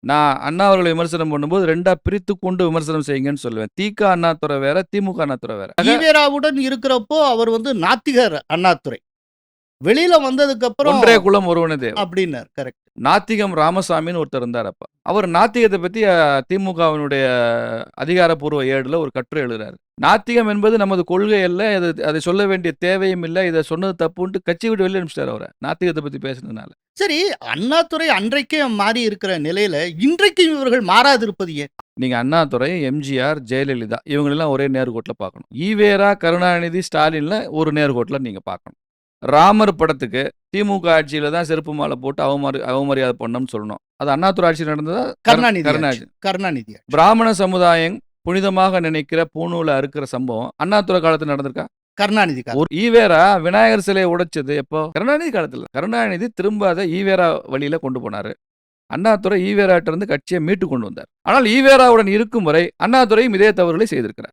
நான் அண்ணா அவர்களை விமர்சனம் பண்ணும்போது ரெண்டா பிரித்து கொண்டு விமர்சனம் செய்யுங்கன்னு சொல்லுவேன். திக அண்ணாதுரை வேற திமுக அண்ணாதுரை வேற. ஈவேராவுடன் இருக்கிறப்போ அவர் வந்து நாத்திகர் அண்ணாத்துறை வெளியில வந்ததுக்கு அப்புறம் ஒன்றே குலம் ஒருவனே தேவன். அப்படின்னார் கரெக்ட் நாத்திகம் ராமசாமின்னு ஒருத்தர் இருந்தார் அப்ப. அவர் நாத்திகத்தை பத்தி திமுகவினுடைய அதிகாரப்பூர்வ ஏடுல ஒரு கட்டுரை எழுதுறாரு. நாத்திகம் என்பது நமது கொள்கை அல்ல அது அதை சொல்ல வேண்டிய தேவையும் இல்லை இதை சொன்னது தப்புன்ட்டு கட்சி விட்டு வெளியே அனுப்பிச்சிட்டாரு அவரை நாத்திகத்தை பத்தி பேசுனதுனால. சரி அண்ணாதுரை அன்றைக்கே மாறி இருக்கிற நிலையில இன்றைக்கும் இவர்கள் மாறாதிருப்பது ஏன்? நீங்க அண்ணாதுரை எம்ஜிஆர் ஜெயலலிதா இவங்களெல்லாம் ஒரே நேர்கோட்டில் பார்க்கணும். ஈவேரா கருணாநிதி ஸ்டாலின்ல ஒரு நேர்கோட்டில் நீங்க பார்க்கணும். ராமர் படத்துக்கு திமுக ஆட்சியில தான் செருப்பு மாலை போட்டு அவமரி அவமரியாதை பண்ணோம்னு சொல்லணும். அது அண்ணாதுரை ஆட்சி நடந்ததா? கருணாநிதி கருணாநிதி. கருணாநிதி. பிராமண சமுதாயம் புனிதமாக நினைக்கிற பூணூலை அறுக்கிற சம்பவம் அண்ணாதுரை காலத்துல நடந்திருக்கா? கருணாநிதி. ஒரு ஈவேரா விநாயகர் சிலையை உடைச்சது எப்போ? கருணாநிதி காலத்துல. கருணாநிதி திரும்ப அதை ஈவேரா வழியில கொண்டு போனாரு. அண்ணாதுரை ஈவேராட்ட இருந்து கட்சியை மீட்டு கொண்டு வந்தார். ஆனால் ஈவேராவுடன் இருக்கும் வரை அண்ணாதுரையும் இதே தவறுகளை செய்திருக்கிறார்.